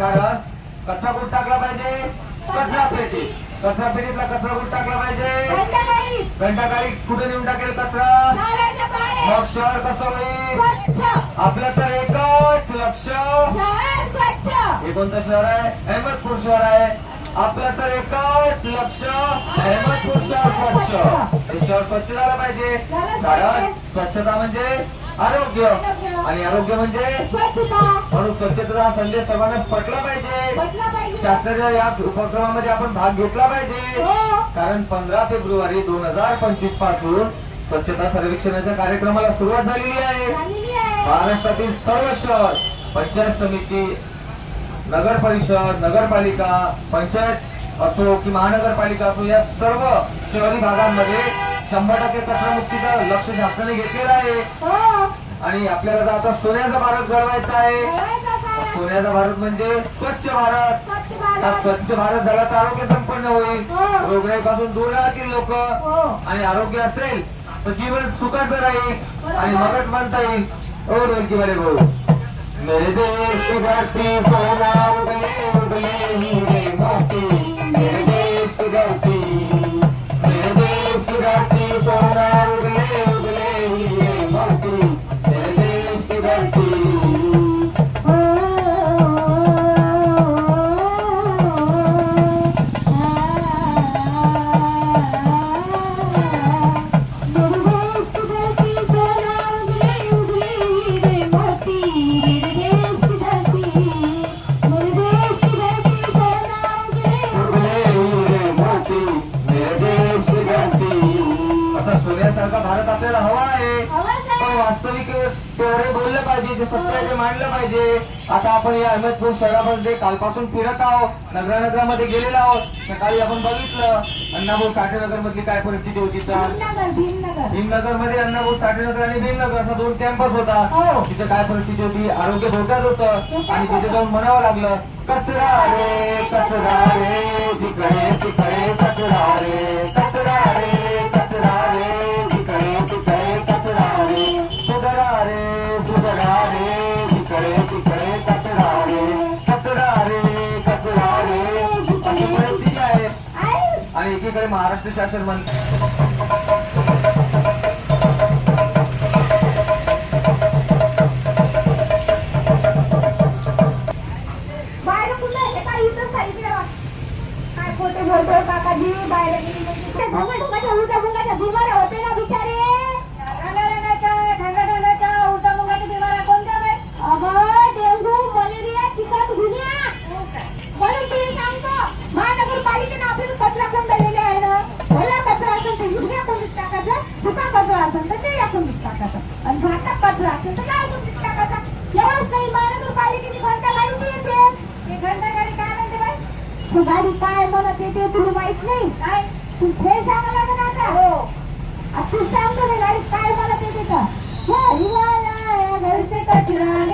कारण कचरा कुठं टाकला पाहिजे? कचरा पेटी कचरा पेटीतला कचरा कुठं टाकला पाहिजे? घंटागाडी. कुठे नेऊन टाकेल कचरा? मग शहर कसं होईल? आपलं तर एकच लक्ष. हे कोणतं शहर आहे? अहमदपूर शहर आहे. आपलं तर एकच लक्ष. अहमदपूर शहर स्वच्छ. हे शहर स्वच्छ झालं पाहिजे. कारण. स्वच्छता म्हणजे आरोग्य. आणि आरोग्य म्हणजे? स्वच्छता. म्हणून स्वच्छतेचा संदेश सर्वांना पटला पाहिजे. शासनाच्या या उपक्रमामध्ये आपण भाग घेतला पाहिजे. हो. कारण पंधरा फेब्रुवारी दोन हजार पंचवीसपासून स्वच्छता सर्वेक्षणाच्या कार्यक्रमाला सुरुवात झालेली आहे. झालेली आहे. महाराष्ट्रातील सर्व शहर पंचायत समिती नगर परिषद नगरपालिका पंचायत असो की महानगरपालिका असो या सर्व शहरी भागांमध्ये शंभर टक्के कचरामुक्तीचं लक्ष शासनाने घेतलेलं आहे. हो. आणि आपल्याला आता सोन्याचा भारत घडवायचा आहे. सोन्याचा भारत. म्हणजे स्वच्छ भारत. स्वच्छ हा भारत. स्वच्छ भारत झाला तर आरोग्य संपन्न होईल. हो. रोगराईपासून दूर राहतील लोक. हो. आणि आरोग्य असेल तर जीवन सुखाचं राहील. आणि मगच म्हणता येईल. ओ ढोलकी वाले भाऊ. मेरे देश की धरती सोना उगले उगले हीरे वास्तविक तेवढे बोललं पाहिजे जे सत्य आहे ते मांडलं पाहिजे. आता आपण या अहमदपूर शहरामध्ये कालपासून फिरत आहोत नगरानगरामध्ये गेलेलो आहोत. सकाळी आपण बघितलं अण्णाभाऊ साठे नगर मधली काय परिस्थिती होती तर? भीमनगरमध्ये अण्णाभाऊ साठे नगर आणि भीमनगर असा दोन कॅम्पस होता. हो. तिथे काय परिस्थिती होती? आरोग्य धोक्यात होतं. आणि तिथे जाऊन म्हणावं लागलं कचरा रे कचरा रे जिकडे तिकडे कचरा आहे. आणि एकीकडे महाराष्ट्र शासन म्हणते कुंडीत टाकायचा. आणि घातक कचरा असेल तर लाल कुंडीत टाकायचा. एवढंच नाही महानगरपालिकेने घंटा गाडी येते घंटा गाडी काय म्हणते बाई? तू गाडी काय म्हणत येते तुला माहीत नाही? काय? तू हे सांगा लागत आता. हो. तू सांगतो गाडी काय म्हणत येते का गाडीवाला या घर से कचरा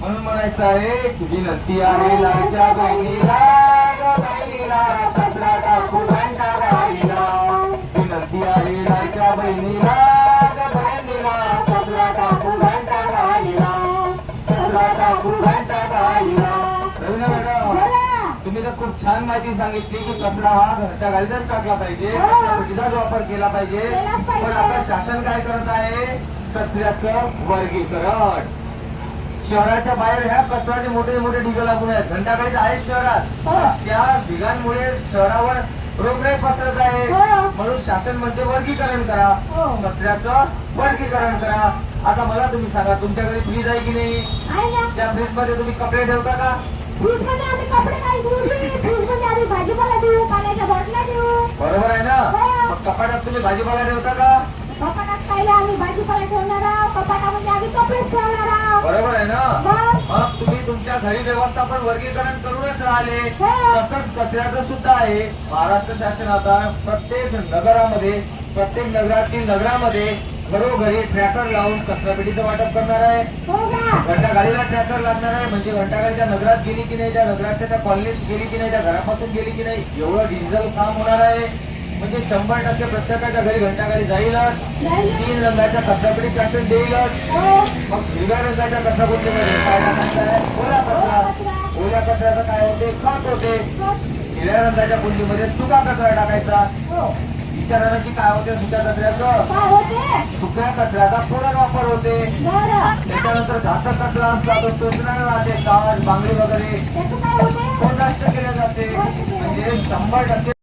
म्हणून म्हणायचं आहे की विनंती आहे लाडक्या बहिणीला बहिणीला कचरा टाकू घंटा खूप छान माहिती सांगितली की कचरा हा घरच्या गाडीतच टाकला पाहिजे. हो. कचरापेटीचाच वापर केला पाहिजे. पण आता शासन काय करत आहे? कचऱ्याचं वर्गीकरण. शहराच्या बाहेर ह्या कचऱ्याचे मोठे मोठे ढिग लागून आहेत. घंटागाडीत आहेत शहरात. हो. त्या ढिगांमुळे शहरावर रोगराई पसरत आहे. हो. म्हणून शासन म्हणजे वर्गीकरण करा. हो. कचऱ्याचं वर्गीकरण करा. आता मला तुम्ही सांगा तुमच्या घरी फ्रीज आहे की नाही? त्या फ्रीजमध्ये तुम्ही कपडे ठेवता का? आम्ही कपडे आम्ही भाजीपाला पाण्याच्या बरोबर आहे ना. मग कपाटात तुम्ही भाजीपाला ठेवता का कपाटात आम्ही भाजीपाला ठेवणार आहोत कपाटामध्ये आम्ही कपडेच ठेवणार आहोत बरोबर आहे ना मग तुम्ही तुमच्या घरी व्यवस्थापन वर्गीकरण करूनच राहिले. तसंच कचऱ्याचं सुद्धा आहे महाराष्ट्र शासन आता प्रत्येक नगरामध्ये प्रत्येक नगरातील नगरामध्ये घरोघरी ट्रॅकर लावून कचरापेटीचं वाटप करणार आहे. हो का? घंटा गाडीला ट्रॅकर लागणार आहे म्हणजे घंटा गाडी त्या नगरात गेली की नाही त्या नगराच्या त्या कॉलनीत गेली की नाही त्या घरापासून गेली की नाही एवढं डिजिटल काम होणार आहे. म्हणजे शंभर टक्के प्रत्येकाच्या घरी घंटा गाडी जाईलच. जाईल. तीन रंगाच्या कचरापेटी शासन देईलच. हो. मग हिरव्या रंगाच्या कचराकुंडीमध्ये काय ओला कचरा. कचरा. ओल्या कचऱ्याचं काय होते? खत होते. हिरव्या रंगाच्या कुंडीमध्ये सुका कचरा टाकायचा. हो. विचाराची काय होते? सुक्या कचऱ्याचं? सुक्या कचऱ्याचा पुनर्वापर होते. त्याच्यानंतर घातक कचरा असला तो टोचणार राहते काळ बांगडी वगैरे. तो नष्ट केले जाते. म्हणजे शंभर टक्के